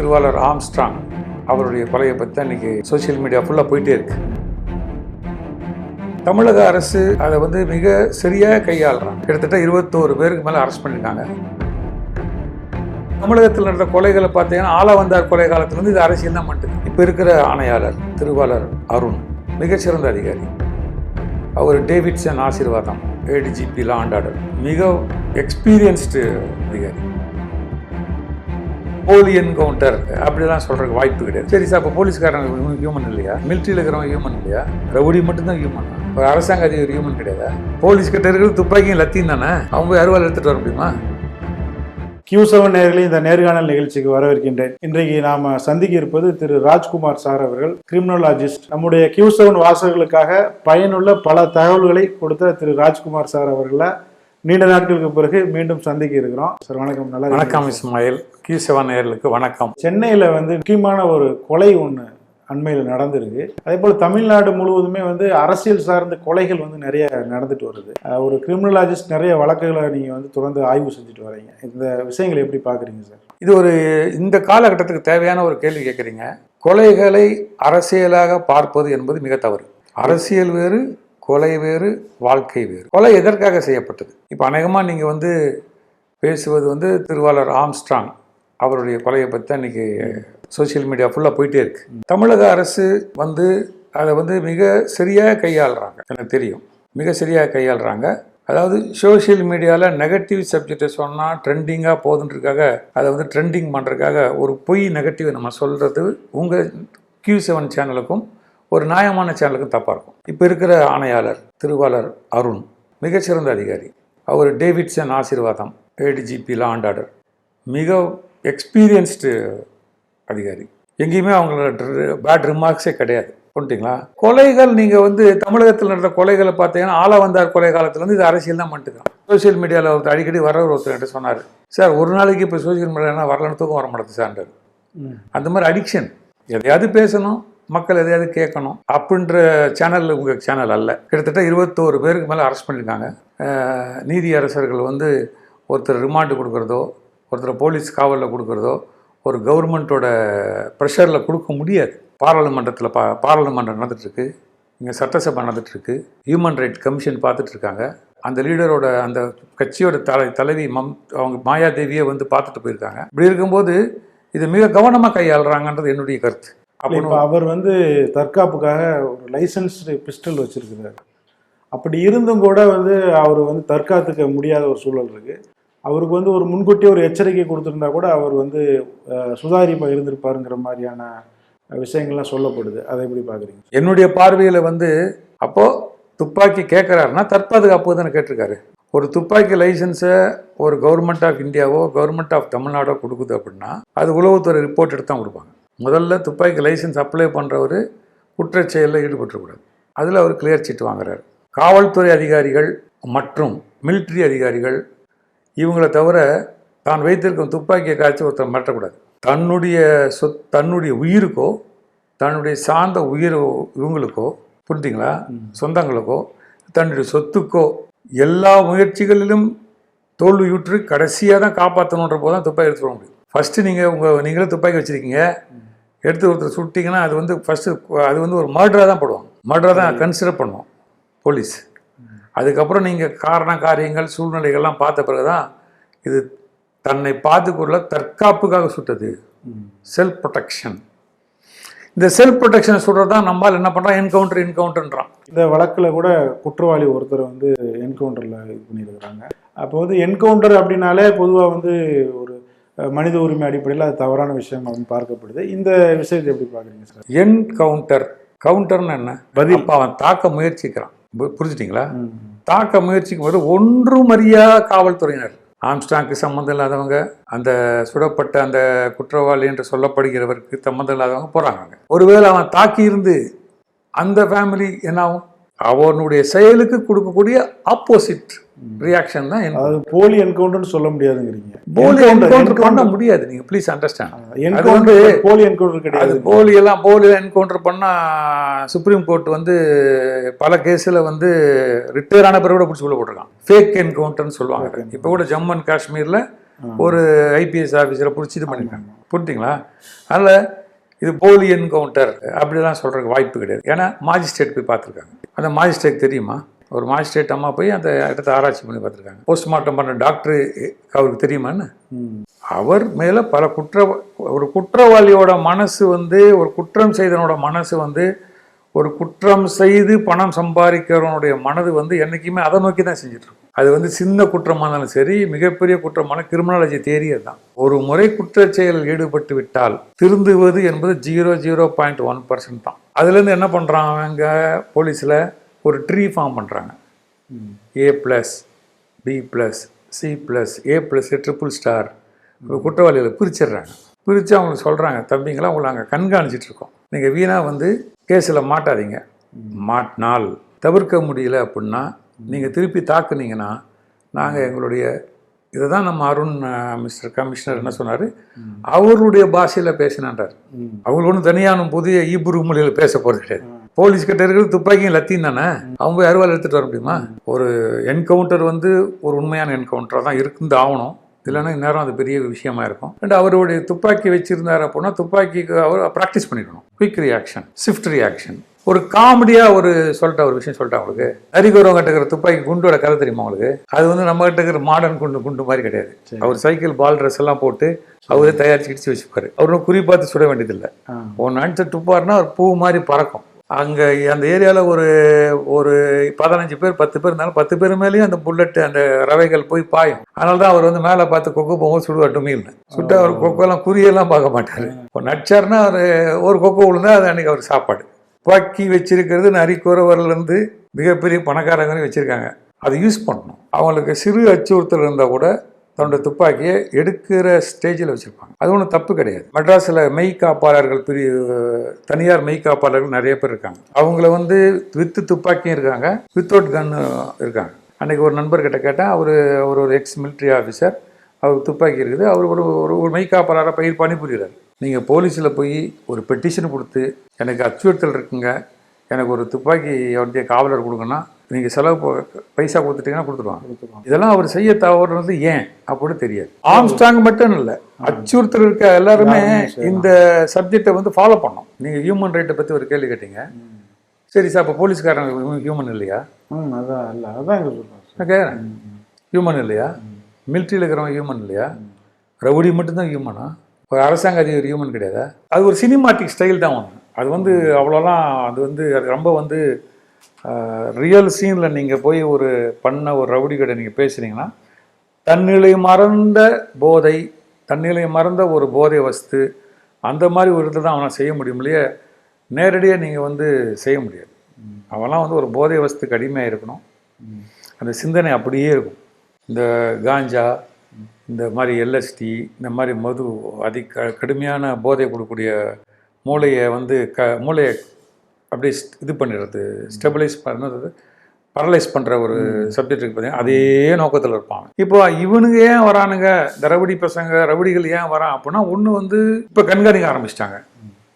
திருவாளர் ஆம்ஸ்ட்ராங் அவருடைய கொலையை பற்றி தான் இன்றைக்கி சோஷியல் மீடியா ஃபுல்லாக போயிட்டே இருக்கு. தமிழக அரசு அதை வந்து மிக சரியாக கையாளுறாங்க. கிட்டத்தட்ட இருபத்தோரு பேருக்கு மேலே அரெஸ்ட் பண்ணியிருக்காங்க தமிழகத்தில் நடந்த கொலைகளை பார்த்தீங்கன்னா ஆளவந்தார் கொலை காலத்துலேருந்து இது அரசியல் தான் மட்டும் இப்போ இருக்கிற ஆணையாளர் திருவாளர் அருண் மிகச்சிறந்த அதிகாரி. அவர் Davidson Asirvatham ADGP law and order மிக எக்ஸ்பீரியன்ஸ்டு அதிகாரி. போலி என்கவுண்டர் அப்படிலாம் சொல்றதுக்கு வாய்ப்பு கிடையாது. சரி சார் இப்போ போலீஸ்காரங்க ஹியூமன் இல்லையா? மிலிட்ரியில் இருக்கிறவங்க ஹியூமன் இல்லையா? ரவுடி மட்டும்தான் ஹியூமன் ஒரு அரசாங்க அதிகாரி ஹியூமன் கிடையாதா? போலீஸ் கிட்ட இருக்கிறது துப்பாக்கியும் லத்தியும் தானே? அவங்க போய் அருவாள் எடுத்துட்டு வர முடியுமா? கியூ செவன் நேர்களை இந்த நேர்காணல் நிகழ்ச்சிக்கு வரவேற்கின்றேன். இன்றைக்கு நாம சந்திக்க இருப்பது திரு ராஜ்குமார் சார் அவர்கள் கிரிமினலாஜிஸ்ட் நம்முடைய கியூ செவன் வாசகர்களுக்காக பயனுள்ள பல தகவல்களை கொடுத்த திரு ராஜ்குமார் சார் அவர்களை நீண்ட நாட்களுக்கு பிறகு மீண்டும் சந்திக்க இருக்கிறோம். சார் வணக்கம். நல்லா வணக்கம் இஸ்மாயில் கி. செவன் நேயர்களுக்கு வணக்கம். சென்னையில் வந்து முக்கியமான ஒரு கொலை ஒன்று அண்மையில் நடந்திருக்கு. அதே போல் தமிழ்நாடு முழுவதுமே வந்து அரசியல் சார்ந்த கொலைகள் வந்து நிறைய நடந்துட்டு வருது. ஒரு கிரிமினலாஜிஸ்ட் நிறைய வழக்குகளை நீங்கள் வந்து தொடர்ந்து ஆய்வு செஞ்சுட்டு வரீங்க. இந்த விஷயங்களை எப்படி பார்க்குறீங்க சார்? இது ஒரு இந்த காலகட்டத்துக்கு தேவையான ஒரு கேள்வி கேட்குறீங்க கொலைகளை அரசியலாக பார்ப்பது என்பது மிக தவறு. அரசியல் வேறு கொலை வேறு வாழ்க்கை வேறு. கொலை எதற்காக செய்யப்பட்டது? இப்போ அநேகமாக நீங்கள் வந்து பேசுவது வந்து திருவாளர் ஆம்ஸ்ட்ராங் அவருடைய கொலையை பற்றி தான் இன்றைக்கி சோஷியல் மீடியா ஃபுல்லாக போயிட்டே இருக்கு. தமிழக அரசு வந்து அதை வந்து மிக சரியாக கையாளுறாங்க. எனக்கு தெரியும். மிக சரியாக கையாளுறாங்க. அதாவது சோஷியல் மீடியாவில் நெகட்டிவ் சப்ஜெக்டை சொன்னால் ட்ரெண்டிங்காக போகுதுன்றதுக்காக அதை வந்து ட்ரெண்டிங் பண்ணுறதுக்காக ஒரு பொய் நெகட்டிவ் நம்ம சொல்கிறது உங்கள் கியூ செவன் சேனலுக்கும் ஒரு நியாயமான சேனலுக்கும் தப்பாக இருக்கும். இப்போ இருக்கிற ஆணையாளர் திருவாளர் அருண் மிகச்சிறந்த அதிகாரி. அவர் Davidson Asirvatham ADGP law and order. மிக எக்ஸ்பீரியன்ஸ்டு அதிகாரி. எங்கேயுமே அவங்களோட பேட் ரிமார்க்ஸே கிடையாது. பண்ணிட்டீங்களா கொலைகள் நீங்கள் வந்து தமிழகத்தில் நடந்த கொலைகளை பார்த்தீங்கன்னா ஆளவந்தார் கொலை காலத்துலேருந்து இது அரசியல் தான் பண்ணிட்டுருக்கான் சோஷியல் மீடியாவில் ஒருத்தர் அடிக்கடி வரவர் ஒருத்தர் என்கிட்ட சொன்னார் சார் ஒரு நாளைக்கு இப்போ சோஷியல் மீடியானா வரலன்னு தூக்கம் வர மாட்டேது சார்ன்றார். அந்த மாதிரி அடிக்ஷன் எதையாவது பேசணும் மக்கள் எதையாவது கேட்கணும் அப்படின்ற சேனல் உங்கள் சேனல் அல்ல. கிட்டத்தட்ட இருபத்தோரு பேருக்கு மேலே அரெஸ்ட் பண்ணியிருக்காங்க நீதி அரசர்கள் வந்து ஒருத்தர் ரிமாண்டு கொடுக்குறதோ ஒருத்தர் போலீஸ் காவலில் கொடுக்குறதோ ஒரு கவர்மெண்ட்டோட ப்ரெஷரில் கொடுக்க முடியாது. பாராளுமன்றத்தில் பா பாராளுமன்றம் நடந்துகிட்ருக்கு இங்கே சட்டசபை நடந்துகிட்ருக்கு ஹியூமன் ரைட் கமிஷன் பார்த்துட்ருக்காங்க அந்த லீடரோட அந்த கட்சியோட தலை தலைவி மம் அவங்க மாயாதேவியை வந்து பார்த்துட்டு போயிருக்காங்க. இப்படி இருக்கும்போது இது மிக கவனமாக கையாளுறாங்கன்றது என்னுடைய கருத்து. அப்போ இப்போ அவர் வந்து தற்காப்புக்காக ஒரு லைசன்ஸ்டு பிஸ்டல் வச்சிருக்கிறார். அப்படி இருந்தும் கூட வந்து அவர் வந்து தற்காத்துக்க முடியாத ஒரு சூழல் இருக்கு. அவருக்கு வந்து ஒரு முன்கூட்டியே ஒரு எச்சரிக்கை கொடுத்துருந்தா கூட அவர் வந்து அஹ், சுதாரிப்பா இருந்திருப்பாருங்கிற மாதிரியான விஷயங்கள்லாம் சொல்லப்படுது. அதை எப்படி பார்க்குறீங்க என்னுடைய பார்வையில் வந்து அப்போது துப்பாக்கி கேட்குறாருன்னா தற்பாதுகாப்பு தானே கேட்டிருக்காரு. ஒரு துப்பாக்கி லைசன்ஸை ஒரு கவர்மெண்ட் ஆஃப் இந்தியாவோ கவர்மெண்ட் ஆஃப் தமிழ்நாடோ கொடுக்குது அப்படின்னா அது உளவுத்துறை ரிப்போர்ட் எடுத்து தான் கொடுப்பாங்க. முதல்ல துப்பாக்கி லைசன்ஸ் அப்ளை பண்ணுறவர் குற்றச்செயலில் ஈடுபட்டுறக்கூடாது அதில் அவர் கிளியர் சீட் வாங்குறாரு. காவல்துறை அதிகாரிகள் மற்றும் மிலிட்ரி அதிகாரிகள் இவங்களை தவிர தான் வைத்திருக்கும் துப்பாக்கியை காய்ச்சி ஒருத்தர் மிரட்டக்கூடாது. தன்னுடைய சொத் தன்னுடைய உயிருக்கோ தன்னுடைய சார்ந்த உயிர் இவங்களுக்கோ புரிஞ்சுங்களா சொந்தங்களுக்கோ தன்னுடைய சொத்துக்கோ எல்லா முயற்சிகளிலும் தோல்வியுற்று கடைசியாக தான் காப்பாற்றணுன்ற போது தான் துப்பாக்கி எடுத்து வர முடியும். ஃபஸ்ட்டு நீங்கள் உங்கள் நீங்களே துப்பாக்கி வச்சுருக்கீங்க. எடுத்து ஒருத்தர் சுட்டிங்கன்னா அது வந்து ஃபஸ்ட்டு அது வந்து ஒரு மர்டராக தான் போடுவாங்க. மர்டராக தான் கன்சிடர் பண்ணுவோம். போலீஸ் அதுக்கப்புறம் நீங்கள் காரண காரியங்கள் சூழ்நிலைகள்லாம் பார்த்த பிறகு தான் இது தன்னை பார்த்துக்கொள்ள தற்காப்புக்காக சுட்டது. செல்ஃப் ப்ரொடெக்ஷன் இந்த செல்ஃப் ப்ரொடெக்ஷனை சுடுறது தான் நம்மால் என்ன பண்ணுறான் என்கவுண்டர் என்கவுண்டர்ன்றான் இந்த வழக்கில் கூட குற்றவாளி ஒருத்தரை வந்து என்கவுண்டரில் இது பண்ணியிருக்கிறாங்க. அப்போ வந்து என்கவுண்டர் அப்படின்னாலே பொதுவாக வந்து ஒரு மனித உரிமை அடிப்படையில் அது தவறான விஷயம் அப்படின்னு பார்க்கப்படுது. இந்த விஷயத்தை எப்படி பார்க்குறீங்க சார்? என்கவுண்டர் கவுண்டர்னு என்ன? பதில். அவன் தாக்க முயற்சிக்கிறான். புரிஞ்சுட்டீங்களா. தாக்க முயற்சிக்கும் போது ஒன்றும் அறியாத காவல்துறையினர். ஆம்ஸ்டாங்க்கு சம்மந்தம் இல்லாதவங்க அந்த சுடப்பட்ட அந்த குற்றவாளி என்று சொல்லப்படுகிறவருக்கு சம்மந்தம் இல்லாதவங்க போகிறாங்க ஒருவேளை அவன் தாக்கி இருந்து அந்த ஃபேமிலி என்ன ஆகும்? அவனுடைய செயலுக்கு கொடுக்கக்கூடிய ஆப்போசிட் ரியாக்ஷன் தான் அதாவது போலி என்கவுண்டர்னு சொல்ல முடியாதுங்கிறீங்க. போலி என்கவுண்டர் பண்ண முடியாது. நீங்கள் ப்ளீஸ் அண்டர்ஸ்டாண்ட் என்கவுண்டர் போலி என்கவுண்டர் அது கிடையாது. போலி எல்லாம் போலி என்கவுண்டர் பண்ணால் சுப்ரீம் கோர்ட் வந்து பல கேஸில் வந்து ரிட்டையர் ஆன பிறகு கூட பிடிச்சி உள்ள போட்டிருக்கான். ஃபேக் என்கவுண்டர்னு சொல்லுவாங்க. இப்போ கூட ஜம்மு அண்ட் காஷ்மீரில் ஒரு ஐபிஎஸ் ஆஃபீஸரை பிடிச்சி இது பண்ணிருக்காங்க. புரிஞ்சுங்களா? அதனால் இது போலி என்கவுண்டர் அப்படிலாம் சொல்கிறதுக்கு வாய்ப்பு கிடையாது. ஏன்னா மாஜிஸ்ட்ரேட் போய் பார்த்துருக்காங்க. அந்த மாஜிஸ்ட்ரேட் தெரியுமா? ஒரு மாஜிஸ்ட்ரேட் அம்மா போய் அந்த இடத்த ஆராய்ச்சி பண்ணி பார்த்துருக்காங்க. போஸ்ட்மார்ட்டம் பண்ண டாக்டர் அவருக்கு தெரியுமா என்ன? ம். அவர் மேலே பல குற்ற ஒரு குற்றவாளியோட மனசு வந்து ஒரு குற்றம் செய்தவனோட மனசு வந்து ஒரு குற்றம் செய்து பணம் சம்பாதிக்கிறவனுடைய மனது வந்து என்றைக்குமே அதை நோக்கி தான் செஞ்சுட்டு இருக்கும். அது வந்து சின்ன குற்றமாக இருந்தாலும் சரி மிகப்பெரிய குற்றமான கிரிமினாலஜி தேரியர் தான். ஒரு முறை குற்ற செயலில் ஈடுபட்டு விட்டால் திருந்துவது என்பது zero zero point one percent தான். அதுலேருந்து என்ன பண்ணுறாங்க அவங்க? போலீஸில் ஒரு ட்ரீ ஃபார்ம் பண்ணுறாங்க A plus B plus C plus A plus triple star. குற்றவாளிகளை பிரிச்சிடுறாங்க. பிரித்து அவங்களுக்கு சொல்கிறாங்க தம்பிங்களா உங்களை நாங்கள் கண்காணிச்சிட்டு இருக்கோம். நீங்கள் வீணாக வந்து கேஸில் மாட்டாதீங்க. மாட்டினால் தவிர்க்க முடியல அப்படின்னா நீங்கள் திருப்பி தாக்குனீங்கன்னா நாங்கள் எங்களுடைய இதை தான் நம்ம அருண் மிஸ்டர் கமிஷனர் என்ன சொன்னார்? அவருடைய பாஷையில் பேசினான்றார். அவங்க ஒன்றும் தனியான புதிய ஈபுரு மொழியில் பேச போகிறது கிடையாது. போலீஸ் கிட்ட இருக்கிறது துப்பாக்கியும் லத்தியும் தானே? அவங்க போய் அருவாள் எடுத்துட்டு வர முடியுமா? ஒரு என்கவுண்டர் வந்து ஒரு உண்மையான என்கவுண்டராக தான் இருந்து ஆகணும். இல்லைன்னா இந்நேரம் அது பெரிய விஷயமா இருக்கும். அண்ட் அவருடைய துப்பாக்கி வச்சிருந்தார் அப்படின்னா துப்பாக்கிக்கு அவர் ப்ராக்டிஸ் பண்ணிக்கணும். குயிக் ரியாக்ஷன் ஸ்விஃப்ட் ரியாக்ஷன் ஒரு காமெடியாக ஒரு சொல்லிட்ட ஒரு விஷயம் சொல்லிட்டேன் உங்களுக்கு. நரிகோரம் கட்டுக்கிற துப்பாக்கி குண்டோட கதை தெரியுமா உங்களுக்கு? அது வந்து நம்ம கிட்ட இருக்கிற மாடர்ன் குண்டு குண்டு மாதிரி கிடையாது. அவர் சைக்கிள் பால் ட்ரெஸ் எல்லாம் போட்டு அவரே தயாரிச்சு கிடிச்சு வச்சுப்பாரு. அவர் குறி பார்த்து சுட வேண்டியதில்லை. ஒன்று அடிச்சு துப்பாருன்னா ஒரு பூ மாதிரி பறக்கும். அங்கே அந்த ஏரியாவில் ஒரு ஒரு பதினஞ்சு பேர் பத்து பேர் இருந்தாலும் பத்து பேர் மேலேயும் அந்த புல்லட் அந்த ரவைகள் போய் பாயும். அதனால தான் அவர் வந்து மேலே பார்த்து கொக்கு போகும்போது சுடுவார் டுமில்னு. சுட்டு அவர் கொக்கெல்லாம் குறியெல்லாம் பார்க்க மாட்டார். இப்போ நடிச்சாருன்னா அவர் ஒரு கொக்கு விழுந்தா அது அன்னைக்கு அவர் சாப்பாடு. துப்பாக்கி வச்சிருக்கிறது நரிக்குறவர்லேருந்து மிகப்பெரிய பணக்காரங்களையும் வச்சுருக்காங்க. அதை யூஸ் பண்ணணும். அவங்களுக்கு சிறு அச்சுறுத்தல் இருந்தால் கூட தன்னுடைய துப்பாக்கியை எடுக்கிற ஸ்டேஜில் வச்சுருப்பாங்க. அது ஒன்றும் தப்பு கிடையாது. மெட்ராஸில் மெய் காப்பாளர்கள் பிரி தனியார் மெய் காப்பாளர்கள் நிறைய பேர் இருக்காங்க. அவங்கள வந்து வித்து துப்பாக்கியும் இருக்காங்க வித்தவுட் கன்னு இருக்காங்க. அன்றைக்கி ஒரு நண்பர்கிட்ட கேட்டேன். அவர் அவர் ஒரு எக்ஸ் மிலிட்ரி ஆஃபீஸர் அவருக்கு துப்பாக்கி இருக்குது. அவர் ஒரு ஒரு ஒரு மெய் காப்பாளராக பயிர் பணிபுரிகிறார். நீங்கள் போலீஸில் போய் ஒரு பெட்டிஷன் கொடுத்து எனக்கு அச்சுறுத்தல் இருக்குங்க எனக்கு ஒரு துப்பாக்கி அவருடைய காவலர் கொடுங்கன்னா நீங்கள் செலவு பைசா கொடுத்துட்டீங்கன்னா கொடுத்துருவாங்க. இதெல்லாம் அவர் செய்ய தவறுனது ஏன் அப்படின்னு தெரியாது. ஆம்ஸ்டாங் மட்டும் இல்லை அச்சுறுத்தல் இருக்க எல்லாருமே இந்த சப்ஜெக்டை வந்து ஃபாலோ பண்ணோம். நீங்கள் ஹியூமன் ரைட்டை பற்றி ஒரு கேள்வி கேட்டீங்க. சரி சார் இப்போ போலீஸ்காரங்க ஹியூமன் இல்லையா? அதான் இல்லை அதான் கேட்குறேன் ஹியூமன் இல்லையா? மிலிட்ரியில் இருக்கிறவங்க ஹியூமன் இல்லையா? ரவுடி மட்டும்தான் ஹியூமனா ஒரு அரசாங்க அதிகாரி ஹியூமன் கிடையாதா? அது ஒரு சினிமாட்டிக் ஸ்டைல் தான் ஒன்று அது வந்து அவ்வளோலாம் அது வந்து அது ரொம்ப வந்து ரியல் சீனில் நீங்கள் போய் ஒரு பண்ண ஒரு ரவுடி கடை நீங்கள் பேசுனீங்கன்னா தன்னிலை மறந்த போதை தன்னிலை மறந்த ஒரு போதை வஸ்து அந்த மாதிரி ஒரு இதில் தான் அவனை செய்ய முடியும் இல்லையே? நேரடியாக நீங்கள் வந்து செய்ய முடியாது. அவன்லாம் வந்து ஒரு போதை வஸ்துக்கு அடிமையாக இருக்கணும். அந்த சிந்தனை அப்படியே இருக்கும். இந்த காஞ்சா இந்த மாதிரி எல்எஸ்டி இந்த மாதிரி மது அதி கடுமையான போதை கொடுக்கக்கூடிய மூளையை வந்து க மூளையை அப்படியே இது பண்ணிடுறது ஸ்டெபிளைஸ் பண்ணது பரலைஸ் பண்ணுற ஒரு சப்ஜெக்ட் இருக்கு பார்த்தீங்கன்னா அதே நோக்கத்தில் இருப்பாங்க. இப்போ இவனுங்க ஏன் வரானுங்க? இந்த ரவுடி பசங்க ரவுடிகள் ஏன் வரான் அப்படின்னா ஒன்று வந்து இப்போ கண்காணிக்க ஆரம்பிச்சிட்டாங்க.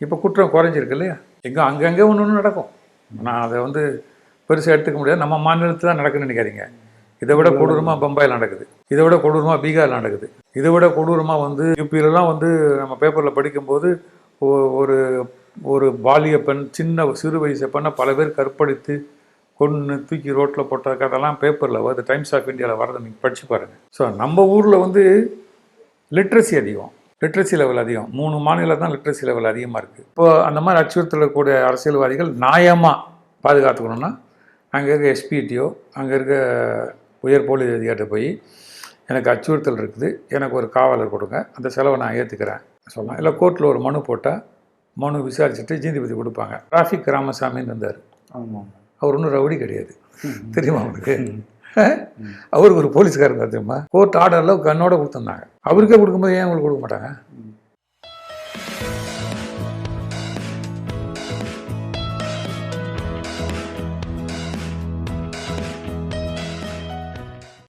இப்போ குற்றம் குறைஞ்சிருக்கு இல்லையா? எங்கே அங்கங்கே ஒன்று ஒன்று நடக்கும். நான் அதை வந்து பெருசாக எடுத்துக்க முடியாது. நம்ம மாநிலத்தில் தான் நடக்குன்னு நினைக்காதீங்க. இதை விட கொடூரமாக பம்பாயில் நடக்குது. இதை விட கொடூரமாக பீகார் நடக்குது. இதை விட கொடூரமாக வந்து யூபியிலலாம் வந்து நம்ம பேப்பரில் படிக்கும்போது ஒரு ஒரு பாலிய பெண் சின்ன சிறு வயசு பெண்ணை பல பேர் கற்பழித்து கொன்று தூக்கி ரோட்டில் போட்ட கதெல்லாம் பேப்பரில் வருது. டைம்ஸ் ஆஃப் இந்தியாவில் வரதை நீங்கள் படிச்சு பாருங்கள் ஸோ நம்ம ஊரில் வந்து லிட்ரஸி அதிகம். லிட்ரஸி லெவல் அதிகம். மூணு மாநிலம் தான் லிட்ரஸி லெவல் அதிகமாக இருக்குது இப்போ அந்த மாதிரி அச்சுறுத்தல் கூடிய அரசியல்வாதிகள் நியாயமாக பாதுகாத்துக்கணும்னா அங்கே இருக்க எஸ்பிடிஓ அங்கே இருக்க உயர் போலீஸ் அதிகாரிட்ட போய் எனக்கு அச்சுறுத்தல் இருக்குது எனக்கு ஒரு காவலர் கொடுங்க அந்த செலவை நான் ஏற்றுக்கிறேன் சொல்லலாம் இல்லை கோர்ட்டில் ஒரு மனு போட்டால் மனு விசாரிச்சுட்டு ஜீந்திபதி கொடுப்பாங்க. டிராஃபிக் ராமசாமின்னு இருந்தார். ஆமாம் அவர் ஒன்றும் ரவுடி கிடையாது. தெரியுமா அவருக்கு? அவருக்கு ஒரு இருந்தார் தெரியுமா கோர்ட் ஆர்டரில் கண்ணோட கொடுத்துருந்தாங்க. அவருக்கே கொடுக்கும்போது ஏன் உங்களுக்கு கொடுக்க மாட்டாங்க?